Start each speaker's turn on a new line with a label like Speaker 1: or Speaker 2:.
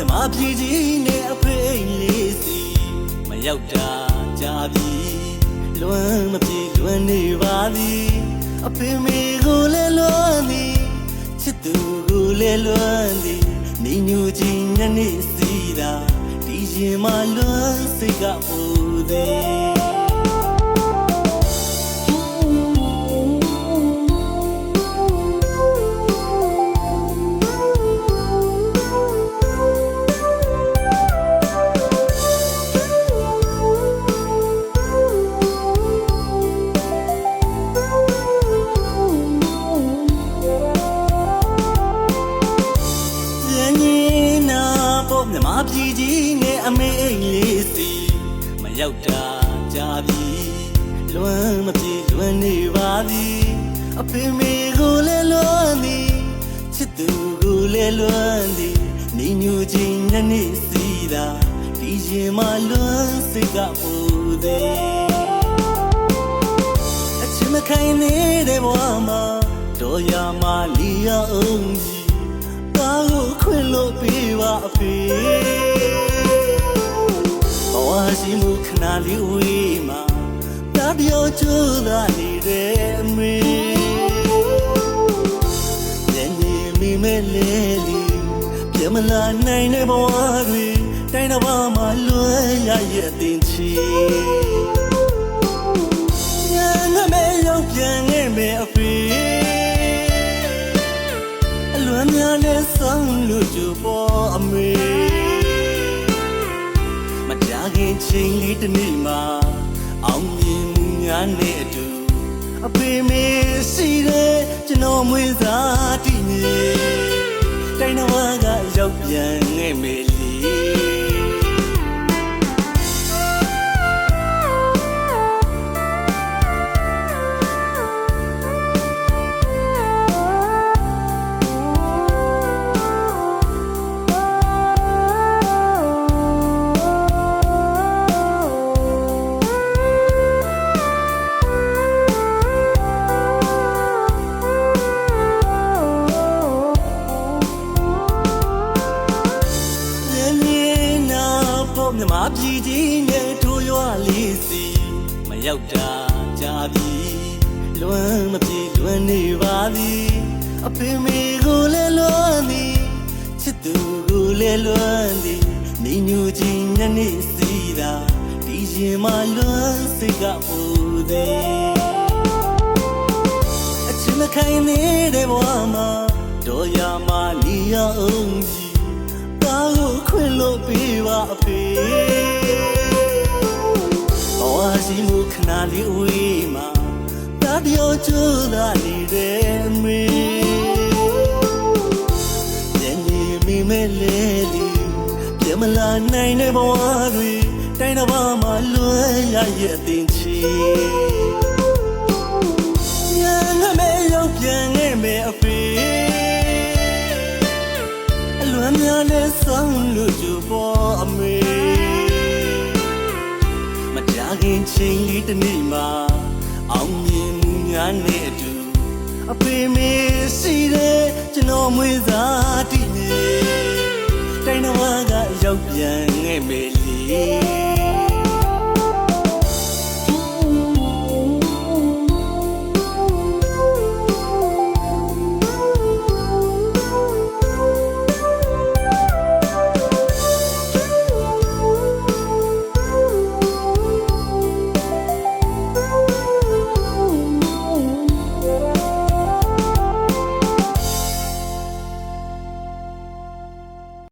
Speaker 1: မြမပြည်ကြီးနဲ့အဖေလေးစီမရောက်တာကြာပြီလွမ်းမပြေလွမ်းနေပါသည်အဖေမေကိုလည်းလွမ်းသည်ချစ်သူကိုလည်းလွမ်းသည်နေညူချင်းညနေစီတာဒီရင်မှလွမ်းစိတ်ကပူသည် ရင်းရင်နာပေါ့မြမပြည်ကြီးနဲ့အမေအိမ်လေးစီမရောက်တာကြာပြီလွမ်းမပြေလွမ်းနေပါသည်အဖေမေကိုလည်းလွမ်းသည်ချစ်သူကိုလည်းလွမ်းသည်နေညူချင်းညနေစီတာဒီရင်မှလွမ်းစိတ်ကပူသည်အချင်မခိုင်နေတဲ့ဘဝမှာတော်ရမလီရအောင်ကြီးတာ ကိုခွင့်လို့ပေးပါအဖေဘဝရှိမှုခဏလေးဝေးမှာတာပြောချူလာနေတဲ့အမေညနေမိမဲလေလီပြမလာနိုင်တဲ့ဘဝတွေတိုင်းတစ်ပါးမှာလွယ်ရရဲ့အတင်ချီညငမဲရောက်ပြန်ခဲ့မယ်အဖေ နဲ့ဆောင်လို့ကြပေါ်အမေမကြခင်ချိန်လေးတစ်နေ့မှာအောင်မြင်မှုများနဲ့အတူအဖေမေရှိတဲ့ကျွန်တော်မွေးစားတည်နေတိုင်းတော်ကရောက်ပြန် မြမပြည်ကြီးနဲ့ထိုးရွာလေးစီမရောက်တာကြာပြီလွမ်းမပြေလွမ်းနေပါသည်အဖေမေကိုလည်းလွမ်းသည်ချစ်သူကိုလည်းလွမ်းသည်နေညူချင်းညနေစီတာဒီရင်မှလွမ်းစိတ်ကပူသည်အချင်မခိုင်နေတဲ့ဘဝမှာတော်ရမလီရအောင်ကြီးတာကိုခွင့် လို့ပေးပါအဖေဘဝရှိမှုခဏလေးဝေးမှာတာပြောချူလာနေတဲ့အမေညနေမိမဲလေလီပြမလာနိုင်တဲ့ဘဝတွေတိုင်းတစ်ပါးမှာလွယ်ရရဲ့အတင်ချီ အမေမကြာခင်ချိန်လေးတစ်နေ့မှာအောင်မြင်မှုများနဲ့အတူအဖေမေစီတဲ့ကျွန်တော်မွေးစားတည်နေတိုင်းတော်ကရောက်ပြန်ငဲ့မေလေး